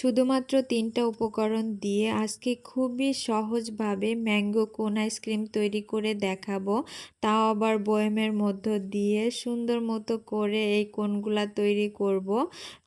শুধুমাত্র তিনটা উপকরণ দিয়ে আজকে খুবই সহজভাবে ম্যাঙ্গো কোন আইসক্রিম তৈরি করে দেখাবো। তাও আবার বয়মের মধ্য দিয়ে সুন্দর মতো করে এই কোনগুলা তৈরি করব।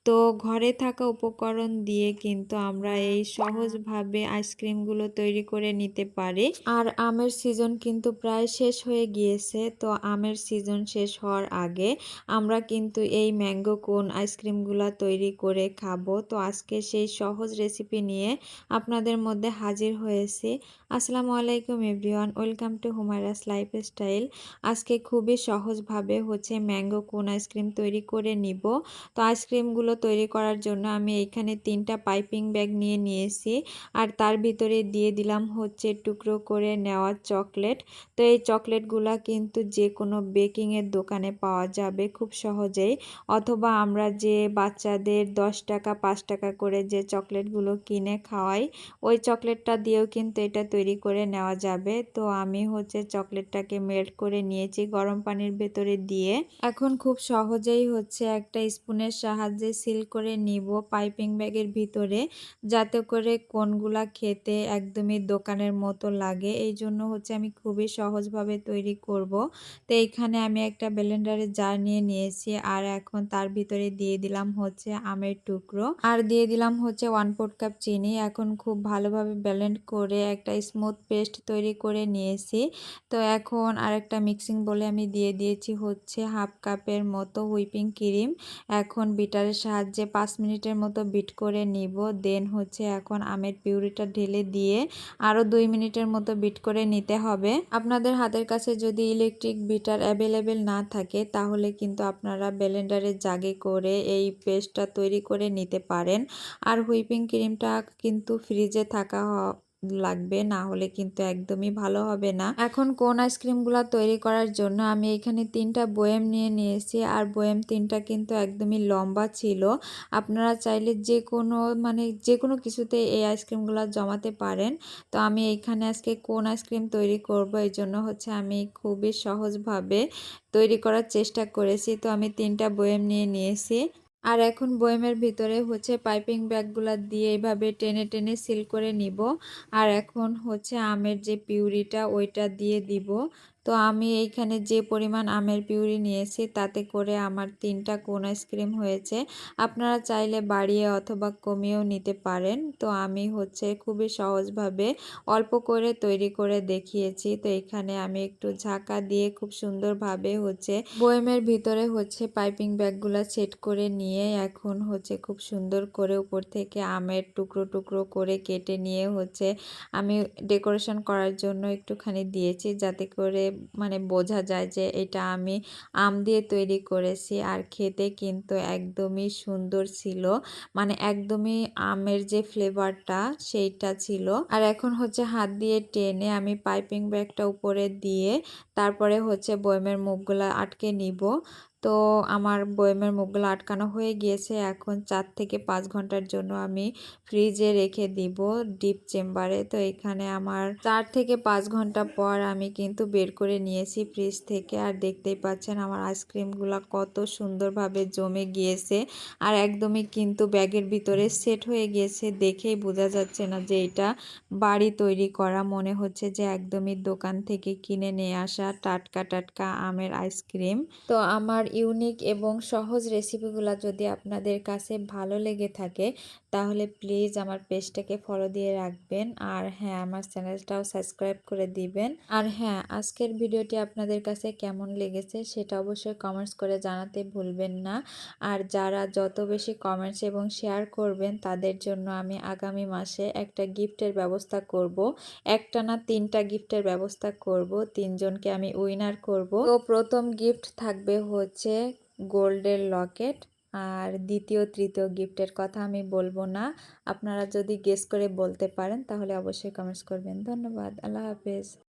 তো ঘরে থাকা উপকরণ দিয়ে কিন্তু আমরা এই সহজভাবে আইসক্রিমগুলো তৈরি করে নিতে পারি। আর আমের সিজন কিন্তু প্রায় শেষ হয়ে গিয়েছে, তো আমের সিজন শেষ হওয়ার আগে আমরা কিন্তু এই ম্যাঙ্গো কোন আইসক্রিমগুলো তৈরি করে খাব। তো আজকে সেই সহজ রেসিপি নিয়ে আপনাদের মধ্যে হাজির হয়েছি। আসসালামু আলাইকুম everyone, welcome to Humayra's lifestyle আজকে খুবই সহজভাবে হচ্ছে ম্যাঙ্গো কোন আইসক্রিম তৈরি করে নিব। তো আইসক্রিমগুলো তৈরি করার জন্য আমি এখানে তিনটা পাইপিং ব্যাগ নিয়ে নিয়েছি। আর তার ভিতরে দিয়ে দিলাম হচ্ছে টুকরো করে নেওয়া চকলেট। তো এই চকলেটগুলা কিন্তু যে কোনো বেকিংয়ের দোকানে পাওয়া যাবে খুব সহজেই। অথবা আমরা যে বাচ্চাদের দশ টাকা, পাঁচ টাকা করে যে চকলেটগুলো কিনে খাওয়াই, ওই চকলেটটা দিয়েও কিন্তু এটা তৈরি করে নেওয়া যাবে। তো আমি হচ্ছে চকলেটটাকে মেল্ট করে নিয়েছি গরম পানির ভেতরে দিয়ে। এখন খুব সহজেই হচ্ছে একটা স্পুনের সাহায্যে সিল করে নিব পাইপিং ব্যাগের ভিতরে, যাতে করে কোনগুলা খেতে একদমই দোকানের মতো লাগে। এই জন্য হচ্ছে আমি খুবই সহজভাবে তৈরি করব। তো এইখানে আমি একটা ব্লেন্ডারে জার নিয়ে নিয়েছি, আর এখন তার ভিতরে দিয়ে দিলাম হচ্ছে আমের টুকরো। আর দিয়ে দিলাম হচ্ছে ওয়ান ফোর্থ কাপ চিনি। এখন খুব ভালোভাবে ব্লেন্ড করে একটা স্মুথ পেস্ট তৈরি করে নিয়েছি। তো এখন আরেকটা মিক্সিং বলে আমি দিয়ে দিয়েছি হচ্ছে হাফ কাপের মতো হুইপিং ক্রিম এখন বিটারের সাহায্যে পাঁচ মিনিটের মতো বিট করে নিব। দেন হচ্ছে এখন আমের পিউরিটা ঢেলে দিয়ে আরও দুই মিনিটের মতো বিট করে নিতে হবে। আপনাদের হাতের কাছে যদি ইলেকট্রিক বিটার অ্যাভেলেবেল না থাকে, তাহলে কিন্তু আপনারা ব্লেন্ডারের জাগে করে এই পেস্টটা তৈরি করে নিতে পারেন। আর হুইপিং ক্রিমটা কিন্তু ফ্রিজে থাকা লাগবে, না হলে কিন্তু একদমই ভালো হবে না। এখন কোন আইসক্রিমগুলো তৈরি করার জন্য আমি এখানে তিনটা বয়েম নিয়ে নিয়েছি, আর বয়েম তিনটা কিন্তু একদমই লম্বা ছিল। আপনারা চাইলে যে কোনো মানে যে কোনো কিছুতে এই আইসক্রিমগুলো জমাতে পারেন। তো আমি এখানে আজকে কোন আইসক্রিম তৈরি করব, এই জন্য হচ্ছে আমি খুবই সহজভাবে তৈরি করার চেষ্টা করেছি। তো আমি তিনটা বয়েম নিয়ে নিয়েছি। আর এখন বয়েমের ভিতরে হচ্ছে পাইপিং ব্যাগগুলো দিয়ে এইভাবে টেনে টেনে সিল করে নিব। আর এখন হচ্ছে আমের যে পিউরিটা, ওইটা দিয়ে দিব। তো আমি এইখানে যে পরিমাণ আমের পিউরি নিয়েছি, তাতে করে আমার তিনটা কোন আইসক্রিম হয়েছে। আপনারা চাইলে বাড়িয়ে অথবা কমিয়েও নিতে পারেন। তো আমি হচ্ছে খুবই সহজভাবে অল্প করে তৈরি করে দেখিয়েছি। তো এখানে আমি একটু ঝাঁকা দিয়ে খুব সুন্দরভাবে হচ্ছে বয়েমের ভিতরে হচ্ছে পাইপিং ব্যাগগুলো সেট করে নিয়ে এখন হচ্ছে খুব সুন্দর করে উপর থেকে আমের টুকরো টুকরো করে কেটে নিয়ে হচ্ছে আমি ডেকোরেশন করার জন্য একটুখানি দিয়েছি। যাতে করে মানে বোঝা যায় যে এটা আমি আম দিয়ে তৈরি করেছি আর খেতে কিন্তু একদমই সুন্দর ছিল। মানে একদমই আমের যে ফ্লেভারটা সেইটা ছিল। আর এখন হচ্ছে হাত দিয়ে টেনে আমি পাইপিং ব্যাগটা উপরে দিয়ে তারপরে হচ্ছে বয়মের মুখগুলো আটকে নিব। তো আমার বয়মের মুখগুলো আটকানো হয়ে গিয়েছে। এখন চার থেকে পাঁচ ঘণ্টার জন্য আমি ফ্রিজে রেখে দিব ডিপ চেম্বারে। তো এখানে আমার চার থেকে পাঁচ ঘণ্টা পর আমি কিন্তু বের করে নিয়েছি ফ্রিজ থেকে। আর দেখতেই পাচ্ছেন আমার আইসক্রিমগুলো কত সুন্দরভাবে জমে গিয়েছে। আর একদমই কিন্তু ব্যাগের ভিতরে সেট হয়ে গিয়েছে। দেখেই বোঝা যাচ্ছে না যে এটা বাড়ি তৈরি করা। মনে হচ্ছে যে একদমই দোকান থেকে কিনে নিয়ে আসা টাটকা টাটকা আমের আইসক্রিম। তো আমার ইউনিক এবং সহজ রেসিপিগুলো যদি আপনাদের কাছে ভালো লেগে থাকে তাহলে প্লিজ আমার পেজটাকে ফলো দিয়ে রাখবেন। আর হ্যাঁ আমার চ্যানেলটাও সাবস্ক্রাইব করে দিবেন। আর হ্যাঁ আজকের ভিডিওটি আপনাদের কাছে কেমন লেগেছে সেটা অবশ্যই কমেন্টস করে জানাতে ভুলবেন না। আর যারা যত বেশি কমেন্টস এবং শেয়ার করবেন, তাদের জন্য আমি আগামী মাসে একটা গিফটের ব্যবস্থা করব। একটা না তিনটা গিফটের ব্যবস্থা করব। তিনজনকে আমি উইনার করব। তো প্রথম গিফট থাকবে হচ্ছে গোল্ডের লকেট আর দ্বিতীয়, তৃতীয় গিফটের কথা আমি বলব না। আপনারা যদি গেস করে বলতে পারেন, তাহলে অবশ্যই কমেন্টস করবেন। ধন্যবাদ। আল্লাহ হাফেজ।